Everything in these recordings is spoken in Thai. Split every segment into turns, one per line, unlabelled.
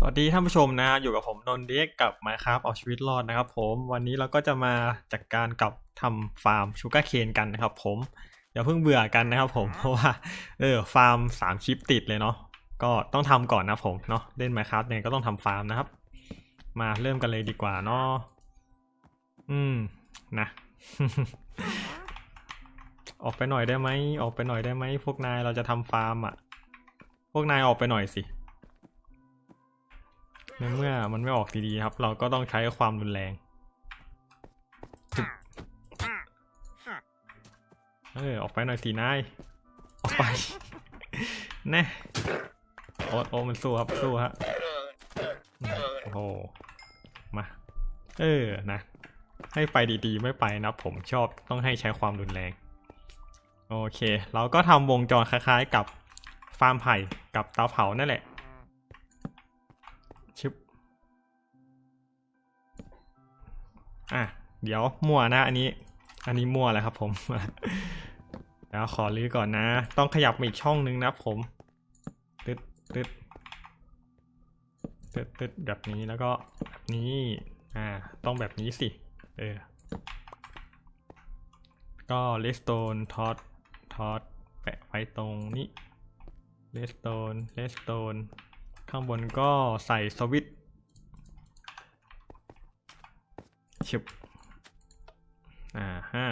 สวัสดีท่านผู้ชมนะอยู่กับผมนนท์เด็กกับ Minecraft เอาชีวิตรอดนะครับผมวันนี้เราก็จะมาจัดการกับทำฟาร์มชูการ์เคนกันนะครับผมอย่าเพิ่งเบื่อกันนะครับผมเพราะว่าเออฟาร์มสามชิปติดเลยเนาะก็ต้องทำก่อนนะผมเนาะเล่น Minecraft เนี่ยก็ต้องทำฟาร์มนะครับ มาเริ่มกันเลยดีกว่าเนาะอืมนะ ออกไปหน่อยได้ไหมออกไปหน่อยได้ไหมพวกนายเราจะทำฟาร์มอะ พวกนายออกไปหน่อยสิ ในเมื่อมันไม่ออกดีๆครับ เราก็ต้องใช้ความรุนแรงเออออกไปหน่อยสินาย ออกไป แน่โอ้โอ้มันสู้ครับ สู้ฮะ โอ้โห มา เออ นะ ให้ไปดีๆ ไม่ไปนะผมชอบต้องให้ใช้ความรุนแรง โอเค เราก็ทำวงจรคล้ายๆกับฟาร์มไผ่กับเตาเผานั่นแหละ อะเดี๋ยวมั่วนะอันนี้ อันนี้มั่วแล้วครับผมเดี๋ยวขอรื้อก่อนนะ ต้องขยับมาอีกช่องนึงนะผมตึดตึดตึดตึดแบบนี้แล้วก็แบบนี้อ่าต้องแบบนี้สิเออก็เลสโตนทอดทอดแปะไว้ตรงนี้เลสโตนเลสโตนข้างบนก็ใส่สวิต ช์ชึบอ่าฮะ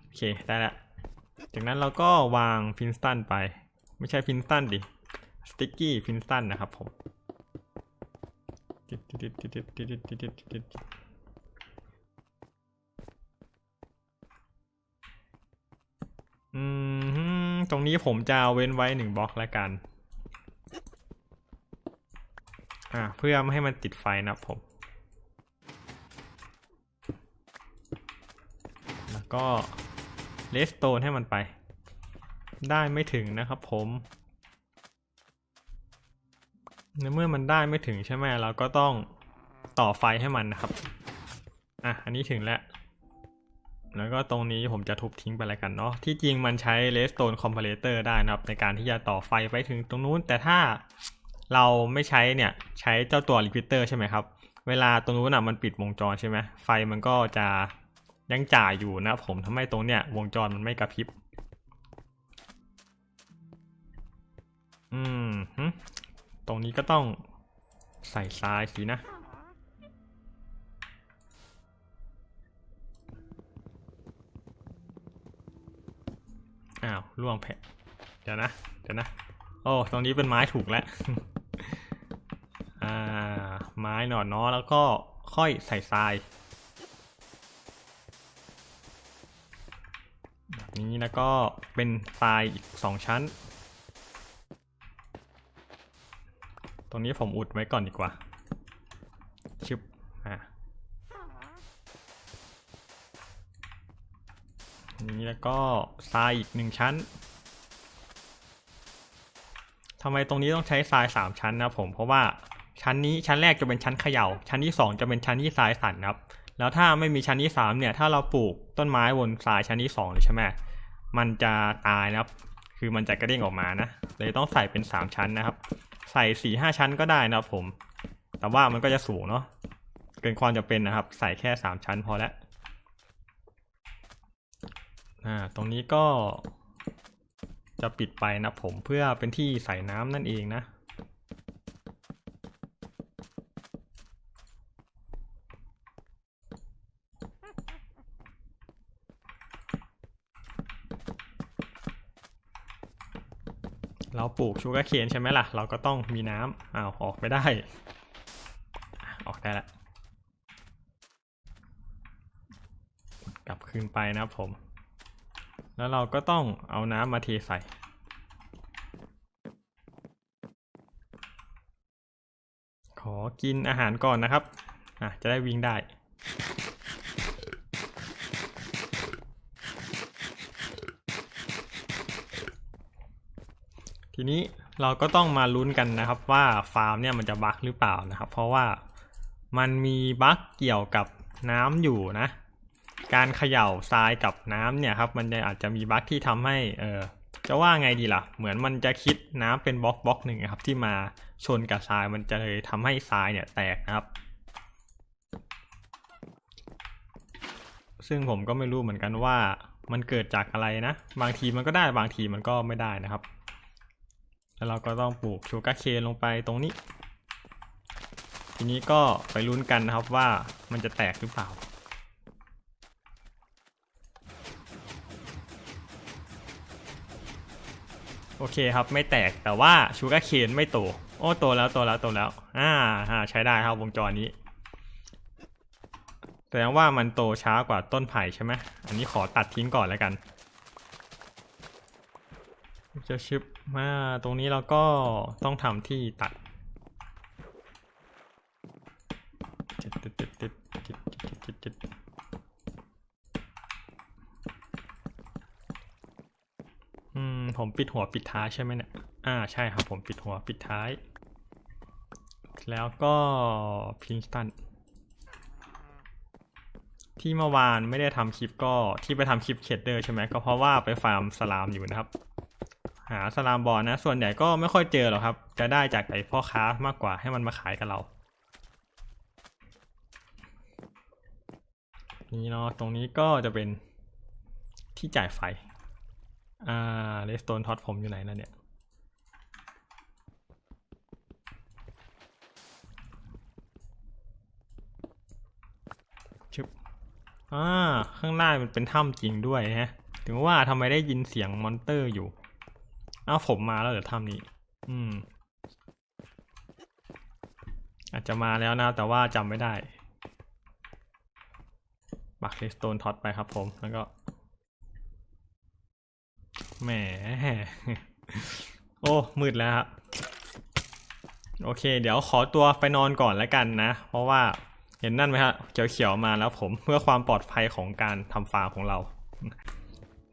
โอเค ได้ละ จากนั้นเราก็วางฟินสตันไป ไม่ใช่ฟินสตันดิสติ๊กกี้ฟินสตันนะครับผมอืมตรงนี้ผมจะเว้นไว้หนึ่งบล็อกแล้วกัน อ่า เพื่อไม่ให้มันติดไฟนะครับผม แล้ว ก็เลสโตนให้มันไป ได้ไม่ถึงนะครับผมในเมื่อมันได้ไม่ถึงใช่ไหมเราก็ต้องต่อไฟให้มันนะครับ อะ อันนี้ถึงแล้ว แล้วก็ตรงนี้ผมจะทุบทิ้งไปแล้วกันเนาะ ที่จริงมันใช้เลสโตนคอมเพลเตอร์ได้นะครับ ในการที่จะต่อไฟไปถึงตรงนู้น แต่ถ้าเราไม่ใช้เนี่ย ใช้เจ้าตัวลิควิเตอร์ใช่ไหมครับ เวลาตรงนู้นอะมันปิดวงจรใช่ไหม ไฟมันก็จะ ยังจ่ายอยู่นะผมทำให้ตรงเนี้ยวงจรมันไม่กระพริบ อืมตรงนี้ก็ต้องใส่ทรายสินะ อ้าวล่วงแผะเดี๋ยวนะ เดี๋ยวนะ โอ้ ตรงนี้เป็นไม้ถูกแล้ว อ่า ไม้หนอนเนาะแล้วก็ค่อยใส่ทราย แล้วก็เป็นทรายอีกสองชั้น ตรงนี้ผมอุดไว้ก่อนดีกว่า ชึบอะนี้แล้วก็ทรายอีกหนึ่งชั้นทำไมตรงนี้ต้องใช้ทรายสามชั้นนะผมเพราะว่าชั้นนี้ชั้นแรกจะเป็นชั้นเขยา่า ชั้นที่สองจะเป็นชั้นที่ทรายสั่นครับแล้วถ้าไม่มีชั้นที่สามเนี่ยถ้าเราปลูกต้นไม้บนทรายชั้นที่สองเลยใช่ไหม มันจะตายนะครับ คือมันจะกระเด้งออกมานะ เลยต้องใส่เป็นสามชั้นนะครับ ใส่สี่ห้าชั้นก็ได้นะครับผม แต่ว่ามันก็จะสูงเนาะ เกินความจะเป็นนะครับ ใส่แค่สามชั้นพอแล้วอ่า ตรงนี้ก็จะปิดไปนะผมเพื่อเป็นที่ใส่น้ำนั่นเองนะ เราปลูกชูการ์เคนใช่ไหมล่ะ เราก็ต้องมีน้ำอ้าวออกไม่ได้ ออกได้ละ กลับคืนไปนะผม แล้วเราก็ต้องเอาน้ำมาเทใส่ขอกินอาหารก่อนนะครับ อะ จะได้วิ่งได้ ทีนี้เราก็ต้องมาลุ้นกันนะครับว่าฟาร์มเนี่ยมันจะบั๊กหรือเปล่านะครับ เพราะว่ามันมีบั๊กเกี่ยวกับน้ำอยู่นะ การเขย่าทรายกับน้ำเนี่ยครับมันจะอาจจะมีบั๊กที่ทำให้เออจะว่าไงดีล่ะ เหมือนมันจะคิดน้ำเป็นบล็อกบล็อกหนึ่งครับ ที่มาชนกับทรายมันจะเลยทำให้ทรายเนี่ยแตกนะครับ ซึ่งผมก็ไม่รู้เหมือนกันว่ามันเกิดจากอะไรนะ บางทีมันก็ได้บางทีมันก็ไม่ได้นะครับ แล้วเราก็ต้องปลูกชูการ์เคนลงไปตรงนี้ ทีนี้ก็ไปลุ้นกันนะครับว่ามันจะแตกหรือเปล่า โอเคครับไม่แตกแต่ว่าชูการ์เคนไม่โต โอ้โตแล้วโตแล้วโตแล้วอ่าอ่าใช้ได้ครับวงจรนี้แสดงว่ามันโตช้ากว่าต้นไผ่ใช่ไหมอันนี้ขอตัดทิ้งก่อนแล้วกัน จะชิปมาตรงนี้เราก็ต้องทำที่ตัดจิตจิตจิตจิตจิตจิตจตอืม ผมปิดหัวปิดท้ายใช่ไหมเนี่ย อ่า ใช่ครับผมปิดหัวปิดท้าย แล้วก็พินสตันที่เมื่อวานไม่ได้ทำคลิปก็ที่ไปทำคลิปเชดเดอร์ใช่ไหมก็เพราะว่าไปฟาร์มสลามอยู่นะครับ หาสลามบอลนะ ส่วนใหญ่ก็ไม่ค่อยเจอหรอกครับ จะได้จากไอ้พ่อค้ามากกว่าให้มันมาขายกับเรา นี่เนาะตรงนี้ก็จะเป็นที่จ่ายไฟ อ่าเลสโตนท็อตผมอยู่ไหนนะเนี่ยชึบอ่า ข้างหน้ามันเป็นถ้ำจริงด้วยฮะ ถึงว่าทำไมได้ยินเสียงมอนเตอร์อยู่ เอาผมมาแล้วเหรอถ้ำนี้ อืม อาจจะมาแล้วนะ แต่ว่าจำไม่ได้บักเลสโตนท็อตไปครับผม แล้วก็ แหม โอ้ มืดแล้วครับ โอเค เดี๋ยวขอตัวไปนอนก่อนแล้วกันนะ เพราะว่าเห็นนั่นไหมฮะเขียวๆมาแล้วผมเพื่อความปลอดภัยของการทำฟาร์มของเรา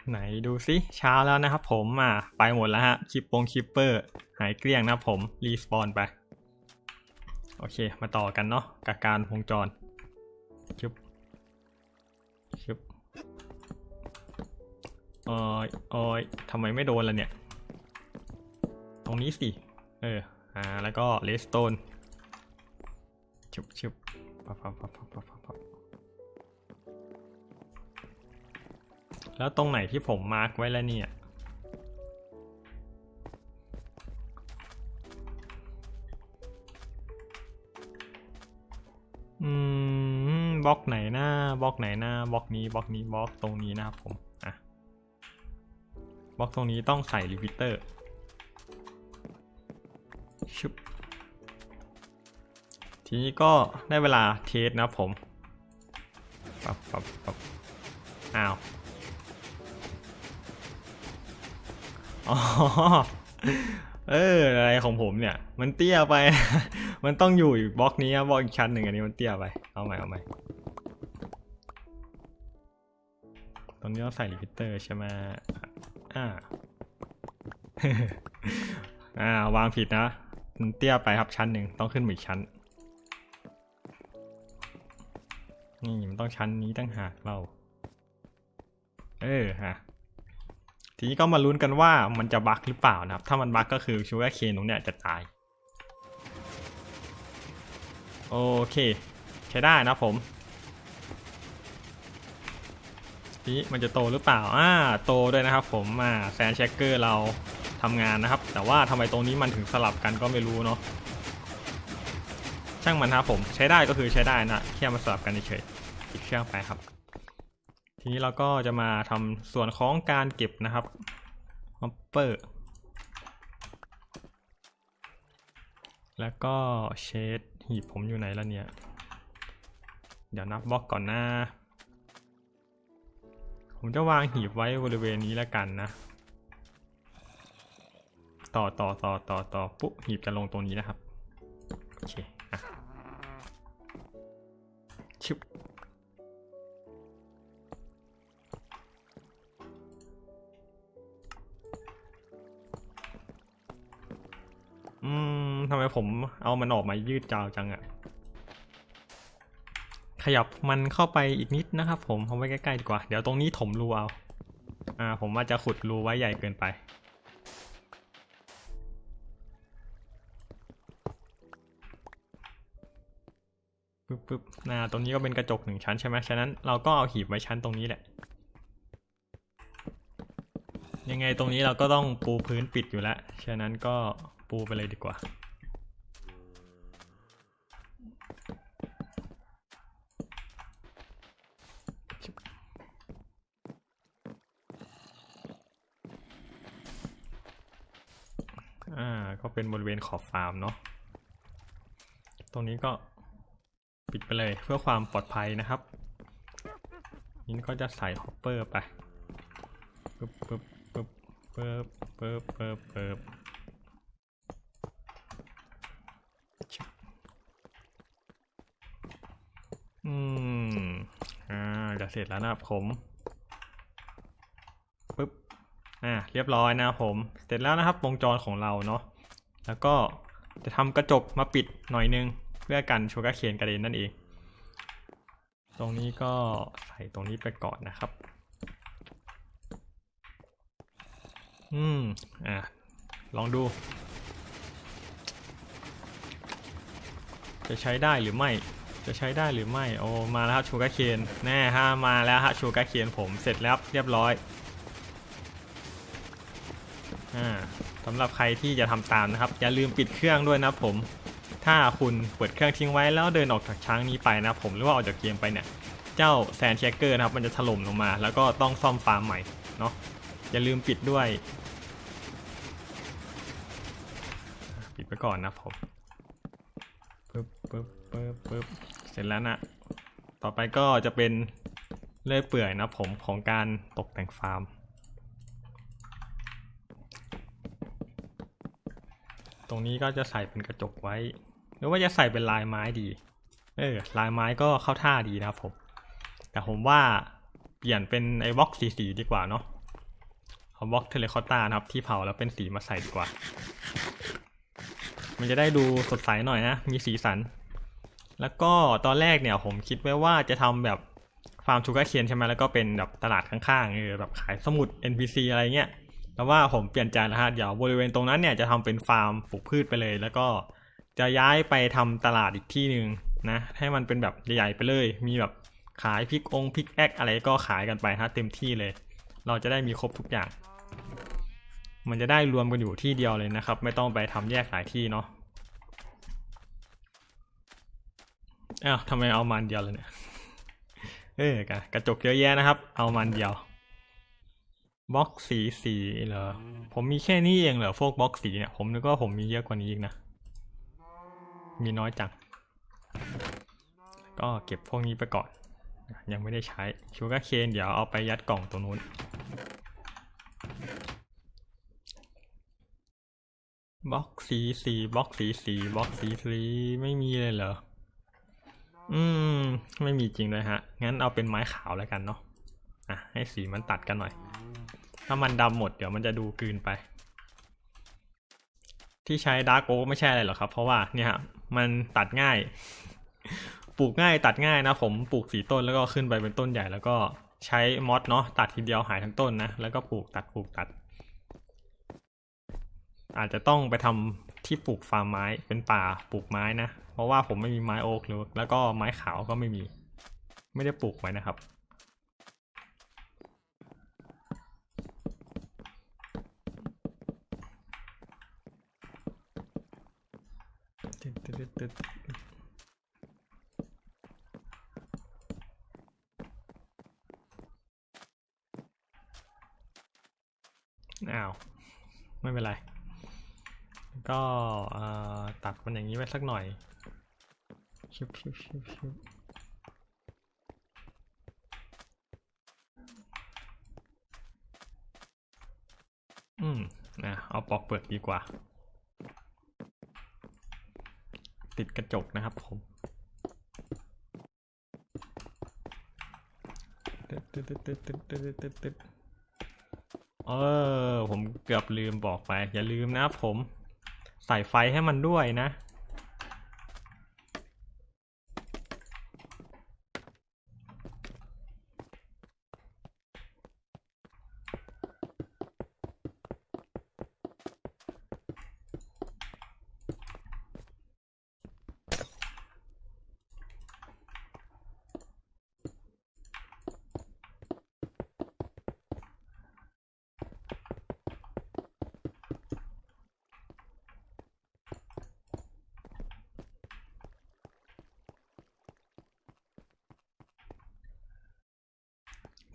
ไหนดูสิเช้าแล้วนะครับผมอะไปหมดแล้วฮะคิปปงคิปเปอร์ หายเกลี้ยงนะผม รีสปอนไป โอเค มาต่อกันเนาะกับการวงจรชึบชึบออเออทำไมไม่โดนล่ะเนี่ย ตรงนี้สิ เออ อ่า แล้วก็เลสโตนชึบชึบปับปับปับปับปับ แล้วตรงไหนที่ผมมาร์กไว้แล้วเนี่ย อืมบล็อกไหนหน้าบล็อกไหนหน้าบล็อกนี้บล็อกนี้บล็อกตรงนี้นะครับผมอะบล็อกตรงนี้ต้องใส่รีพิเตอร์ชุบทีนี้ก็ได้เวลาเทสนะครับผมปับปับปับอ้าว อ๋อเอออะไรของผมเนี่ย มันเตี้ยไป มันต้องอยู่อีกบล็อกนี้บล็อกอีกชั้นหนึ่งอันนี้มันเตี้ยไป เอาใหม่เอาใหม่ตรงนี้ต้องใส่รีพิเตอร์ใช่ไหมอ่าอ่าวางผิดนะมันเตี้ยไปครับชั้นหนึ่งต้องขึ้นอีกชั้น นี่มันต้องชั้นนี้ตั้งหากเรา เออฮะ ทีนี้ก็มาลุ้นกันว่ามันจะบั๊กหรือเปล่านะครับ ถ้ามันบั๊กก็คือชูการ์เคนตรงเนี้ยจะตาย โอเค ใช้ได้นะผมทีนี้มันจะโตหรือเปล่า อ่า โตด้วยนะครับผมอ่าแซนเช็คเกอร์เราทำงานนะครับ แต่ว่าทำไมตรงนี้มันถึงสลับกันก็ไม่รู้เนาะ ช่างมันครับผม ใช้ได้ก็คือใช้ได้นะ แค่มาสลับกันเฉยๆอีกเครื่องไปครับ ทีนี้เราก็จะมาทำส่วนของการเก็บนะครับฮอปเปอร์แล้วก็เชดหีบผมอยู่ไหนแล้วเนี่ย เดี๋ยวนับบล็อกก่อนนะผมจะวางหีบไว้บริเวณนี้แล้วกันนะ ต่อต่อต่อต่อต่อปุ๊บหีบจะลงตรงนี้นะครับ โอเค อะชิบ ทำไมผมเอามันออกมายืดจาวจังอะขยับมันเข้าไปอีกนิดนะครับผมเอาไว้ใกล้ๆดีกว่า เดี๋ยวตรงนี้ถมรูเอา อ่า ผมอาจจะขุดรูไว้ใหญ่เกินไป ปึ๊บปึ๊บอ่า ตรงนี้ก็เป็นกระจกหนึ่งชั้นใช่ไหมฉะนั้นเราก็เอาหีบไว้ชั้นตรงนี้แหละ ยังไงตรงนี้เราก็ต้องปูพื้นปิดอยู่แล้ว ฉะนั้นก็ปูไปเลยดีกว่า อ่า ก็เป็นบริเวณขอบฟาร์มเนาะ ตรงนี้ก็ปิดไปเลยเพื่อความปลอดภัยนะครับนี่ก็จะใส่ฮอปเปอร์ไปปึ๊บปึ๊บปึ๊บปึ๊บปึ๊บปึ๊บปึ๊บชิบอืม อ่า จะเสร็จแล้วนะครับผม ปึ๊บ อ่า เรียบร้อยนะครับผม เสร็จแล้วนะครับวงจรของเราเนาะ แล้วก็จะทำกระจกมาปิดหน่อยนึง เพื่อกันชูการ์เคนกระเด็นนั่นเอง ตรงนี้ก็ใส่ตรงนี้ไปก่อนนะครับ อืม อะ ลองดู จะใช้ได้หรือไม่จะใช้ได้หรือไม่ โอ้ มาแล้วครับชูการ์เคนแน่ฮะ มาแล้วฮะชูการ์เคนผม เสร็จแล้วเรียบร้อย สำหรับใครที่จะทำตามนะครับ อย่าลืมปิดเครื่องด้วยนะผม ถ้าคุณเปิดเครื่องทิ้งไว้แล้วเดินออกจากช้างนี้ไปนะผมหรือว่าออกจากเกมไปเนี่ย เจ้าแซนเชคเกอร์นะครับมันจะถล่มลงมา แล้วก็ต้องซ่อมฟาร์มใหม่เนาะอย่าลืมปิดด้วย ปิดไปก่อนนะผมปึ๊บปึ๊บปึ๊บปึ๊บเสร็จแล้วนะ ต่อไปก็จะเป็นเลื่อยเปื่อยนะผมของการตกแต่งฟาร์ม ตรงนี้ก็จะใส่เป็นกระจกไว้ หรือว่าจะใส่เป็นลายไม้ดี เออลายไม้ก็เข้าท่าดีนะครับผม แต่ผมว่าเปลี่ยนเป็นไอ้บล็อกสีสีดีกว่าเนาะเอาบล็อกเทเลคอตตานะครับที่เผาแล้วเป็นสีมาใส่ดีกว่า มันจะได้ดูสดใสหน่อยนะ มีสีสัน แล้วก็ตอนแรกเนี่ยผมคิดไว้ว่าจะทำแบบฟาร์มชูการ์เคนใช่ไหมแล้วก็เป็นแบบตลาดข้างๆเออแบบขายสมุด NPC อะไรเงี้ย แต่ว่าผมเปลี่ยนใจแล้วฮะเดี๋ยวบริเวณตรงนั้นเนี่ยจะทำเป็นฟาร์มปลูกพืชไปเลย แล้วก็จะย้ายไปทำตลาดอีกที่หนึ่งนะให้มันเป็นแบบใหญ่ๆไปเลย มีแบบขายพริกองพริกแอกอะไรก็ขายกันไปฮะเต็มที่เลย เราจะได้มีครบทุกอย่าง มันจะได้รวมกันอยู่ที่เดียวเลยนะครับ ไม่ต้องไปทำแยกหลายที่เนาะอ้าวทำไมเอามันเดียวเลยเนี่ยเออกระกระจกเยอะแยะนะครับ เอามันเดียว บล็อกสีสีเหรอ ผมมีแค่นี้เองเหรอพวกบล็อกสีเนี่ย ผมนึกว่าผมมีเยอะกว่านี้อีกนะ มีน้อยจัง ก็เก็บพวกนี้ไปก่อน ยังไม่ได้ใช้ชูการ์เคนเดี๋ยวเอาไปยัดกล่องตรงนู้น บล็อกสีสีบล็อกสีสีบล็อกสีสีไม่มีเลยเหรอ อืม ไม่มีจริงเลยฮะ งั้นเอาเป็นไม้ขาวแล้วกันเนาะ อะ ให้สีมันตัดกันหน่อย ถ้ามันดำหมดเดี๋ยวมันจะดูกลืนไป ที่ใช้ดาร์กโอไม่ใช่อะไรหรอกครับ เพราะว่าเนี่ยมันตัดง่าย ปลูกง่ายตัดง่ายนะ ผมปลูกสีต้นแล้วก็ขึ้นไปเป็นต้นใหญ่แล้วก็ใช้มอสเนาะตัดทีเดียวหายทั้งต้นนะ แล้วก็ปลูกตัดปลูกตัด อาจจะต้องไปทำที่ปลูกฟาร์มไม้เป็นป่าปลูกไม้นะ เพราะว่าผมไม่มีไม้โอ๊กหรือแล้วก็ไม้ขาวก็ไม่มี ไม่ได้ปลูกไว้นะครับ ตึ๊ดตึ๊ดตึ๊ดอ้าว ไม่เป็นไร ก็ตัดมันอย่างนี้ไว้สักหน่อยชุบชุบชุบชุบอืมนะเอาปอกเปลือกดีกว่า ติดกระจกนะครับผมเออ ผมเกือบลืมบอกไป อย่าลืมนะครับผม ใส่ไฟให้มันด้วยนะ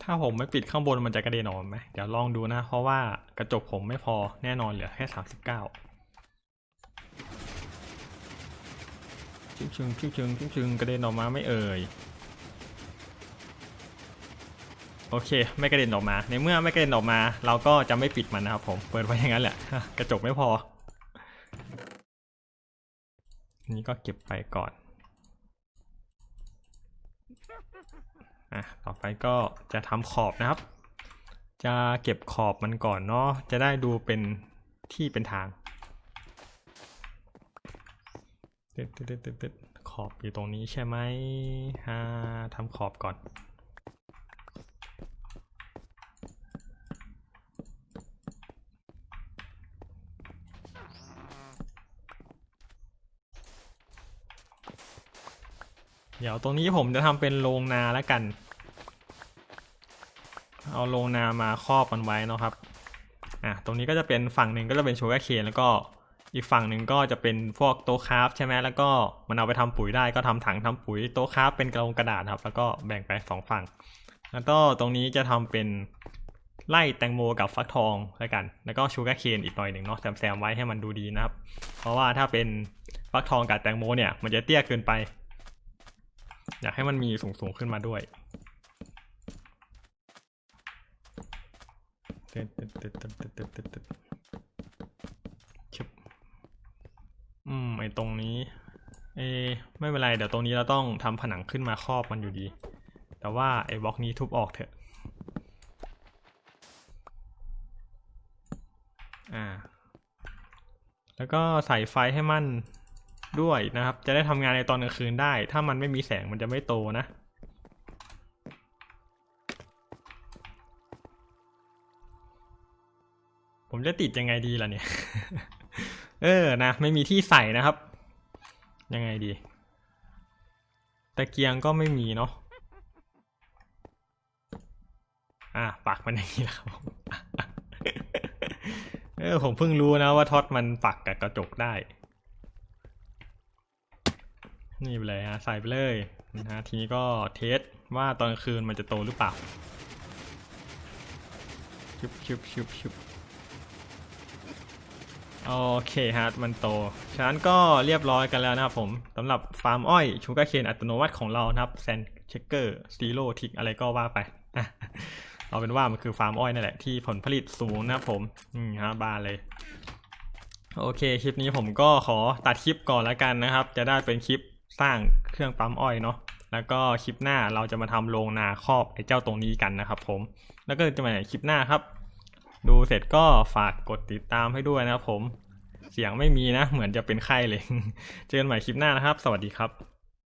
ถ้าผมไม่ปิดข้างบนมันจะกระเด็นออกมาไหมเดี๋ยวลองดูนะ เพราะว่ากระจกผมไม่พอแน่นอนเหลือแค่สามสิบเก้าชึงชึงชึงชึงชึงชึงกระเด็นออกมาไม่เอ่ยโอเค ไม่กระเด็นออกมา ในเมื่อไม่กระเด็นออกมา เราก็จะไม่ปิดมันนะครับผมเปิดไว้อย่างนั้นแหละ กระจกไม่พอนนี้ก็เก็บไปก่อน อะต่อไปก็จะทำขอบนะครับ จะเก็บขอบมันก่อนเนาะจะได้ดูเป็นที่เป็นทางตึ๊ดตึ๊ดตึ๊ดตึ๊ดตึ๊ดขอบอยู่ตรงนี้ใช่ไหมฮ่าทำขอบก่อนเดี๋ยวตรงนี้ผมจะทำเป็นโรงนาแล้วกัน เอาโรงนามาครอบมันไว้นะครับอะตรงนี้ก็จะเป็นฝั่งหนึ่งก็จะเป็นชูการ์เคนแล้วก็อีกฝั่งหนึ่งก็จะเป็นพวกโต๊ะคราฟใช่ไหมแล้วก็มันเอาไปทำปุ๋ยได้ก็ทำถังทำปุ๋ยโต๊ะคราฟเป็นกระดงกระดาษครับ แล้วก็แบ่งไปสองฝั่ง แล้วก็ตรงนี้จะทำเป็นไล่แตงโมกับฟักทองแล้วกัน แล้วก็ชูการ์เคนอีกหน่อยหนึ่งเนาะแซมๆไว้ให้มันดูดีนะครับ เพราะว่าถ้าเป็นฟักทองกับแตงโมเนี่ย มันจะเตี้ยเกินไป อยากให้มันมีสูงสูงๆขึ้นมาด้วย ตึ๊ดตึ๊ดตึ๊ดตึ๊ดตึ๊ดตึ๊ดชึบอืมไอตรงนี้ เอ ไม่เป็นไร เดี๋ยวตรงนี้เราต้องทำผนังขึ้นมาครอบมันอยู่ดี แต่ว่าไอบล็อกนี้ทุบออกเถอะ อ่า แล้วก็ใส่ไฟให้มันด้วยนะครับ จะได้ทำงานในตอนกลางคืนได้ ถ้ามันไม่มีแสงมันจะไม่โตนะ ผมจะติดยังไงดีล่ะเนี่ย เออนะ ไม่มีที่ใส่นะครับ ยังไงดี ตะเกียงก็ไม่มีเนาะอะปักมันอย่างนี้แหละครับผมเออผมเพิ่งรู้นะว่าท็อตมันปักกับกระจกได้ นี่ไปเลยฮะใส่ไปเลยนะฮะทีนี้ก็เทสว่าตอนคืนมันจะโตหรือเปล่าชุบชุบชุบชุบ โอเคฮะมันโต ฉะนั้นก็เรียบร้อยกันแล้วนะครับผมสำหรับฟาร์มอ้อยชูการ์เคนอัตโนมัติของเรานะครับแซนเช็คเกอร์ซีโร่ทิกอะไรก็ว่าไปเอาเป็นว่ามันคือฟาร์มอ้อยนั่นแหละที่ผลผลิตสูงนะครับผมอืมฮะบานเลย โอเคคลิปนี้ผมก็ขอตัดคลิปก่อนแล้วกันนะครับ จะได้เป็นคลิปสร้างเครื่องปั๊มอ้อยเนาะแล้วก็คลิปหน้าเราจะมาทำโรงนาครอบไอ้เจ้าตรงนี้กันนะครับผม แล้วก็จะมาคลิปหน้าครับ ดูเสร็จก็ฝากกดติดตามให้ด้วยนะครับผม เสียงไม่มีนะ เหมือนจะเป็นไข้เลย เจอกันใหม่คลิปหน้านะครับ สวัสดีครับ